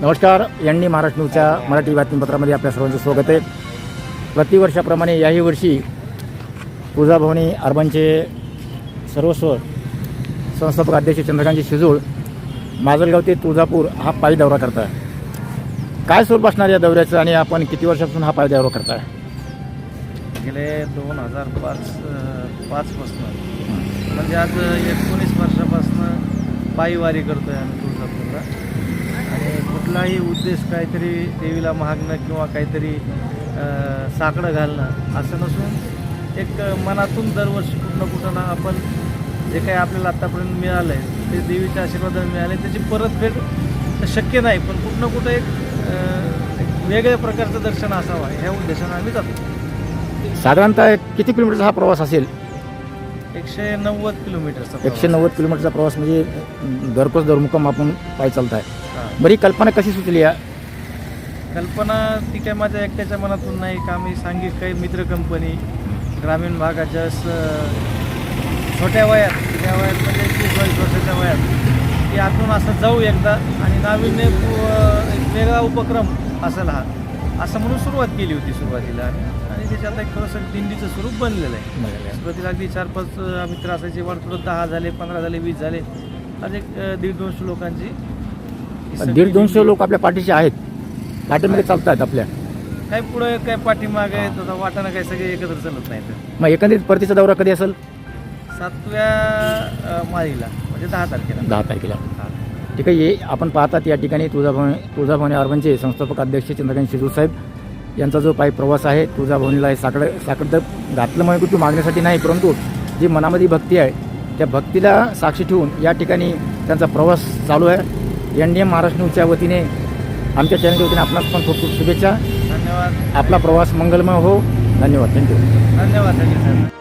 नमस्कार डी महाराष्ट्र न्यूजच्या मराठी बातमीपत्रामध्ये आपल्या सर्वांचं स्वागत आहे. प्रतिवर्षाप्रमाणे याही वर्षी तुळजाभवानी अर्बनचे सर्वस्व संस्थापक अध्यक्ष चंद्रकांतजी शिजूळ माजलगाव ते तुळजापूर हा पायी दौरा करताय. काय स्वरूप असणार या दौऱ्याचं आणि आपण किती वर्षापासून हा पायी दौरा करताय? गेले दोन हजार पाच पाचपासनं. म्हणजे आज एकोणीस वर्षापासनं पायीवारी करतो आहे आम्ही तुळजापूरला. कुठलाही उद्देश काहीतरी देवीला मागणं किंवा काहीतरी साकडं घालणं असं नसून एक मनातून दरवर्षी कुठं ना कुठं ना आपण जे काही आपल्याला आत्तापर्यंत मिळालं आहे ते देवीच्या आशीर्वादाने मिळाले त्याची परतफेड शक्य नाही पण कुठं ना कुठं एक वेगळ्या प्रकारचं दर्शन असावं ह्या उद्देशानं आम्ही जातो साधारणतः किती किलोमीटरचा हा प्रवास असेल एकशे नव्वद किलोमीटरचा एकशे नव्वद किलोमीटरचा प्रवास म्हणजे दरकोस दरमुक्काम आपण पायी चालताय हां. बरी कल्पना कशी सुचली या? कल्पना ती काय माझ्या एकट्याच्या मनातून नाही का आम्ही सांघिक काही मित्र कंपनी ग्रामीण भागाच्या स- छोट्या वयात त्या वयात म्हणजे एकवीस बावीस वर्षाच्या वयात की आतून असं जाऊ एकदा आणि नाविन्य एक वेगळा उपक्रम असेल हा. असं म्हणून सुरुवात केली होती सुरुवातीला. आणि त्याच्यात एक थोडंसं दिंडीचं स्वरूप बनलेलं आहे. सुरुवातीला अगदी चार पाच अ, मित्र असायचे वाढ थोडं दहा झाले पंधरा झाले वीस झाले. आज एक अ, दीड दोनशे लोकांची दीड दोनशे लोक आपल्या पाठीचे आहेत. पाठीमध्ये चालतायत आपल्या. काय पुढे काय पाठीमागे वाटाणं काय सगळे एकत्र चालत नाही तर मग एकंदरीत परतीचा दौरा कधी असेल? सातव्या माळीला म्हणजे दहा तारखेला. दहा तारखेला. ठीक आहे ये आपण पाहतात या ठिकाणी तुळजाभवानी तुळजाभवानी अर्बनचे संस्थापक अध्यक्ष चंद्रकांत शिजू साहेब. यांचा जो पायी प्रवास आहे तुळजाभवानीला हे साकडं साकडं घातलं म्हणजे कुठे मागण्यासाठी नाही परंतु जी मनामध्ये भक्ती आहे त्या भक्तीला साक्षी ठेवून या ठिकाणी त्यांचा प्रवास चालू आहे. एन डी एम महाराष्ट्र न्यूजच्या वतीने आमच्या चॅनलच्या वतीने आपणास पण खूप खूप शुभेच्छा. धन्यवाद. आपला प्रवास मंगलमय हो. धन्यवाद. थँक्यू धन्यवाद. धन्यवाद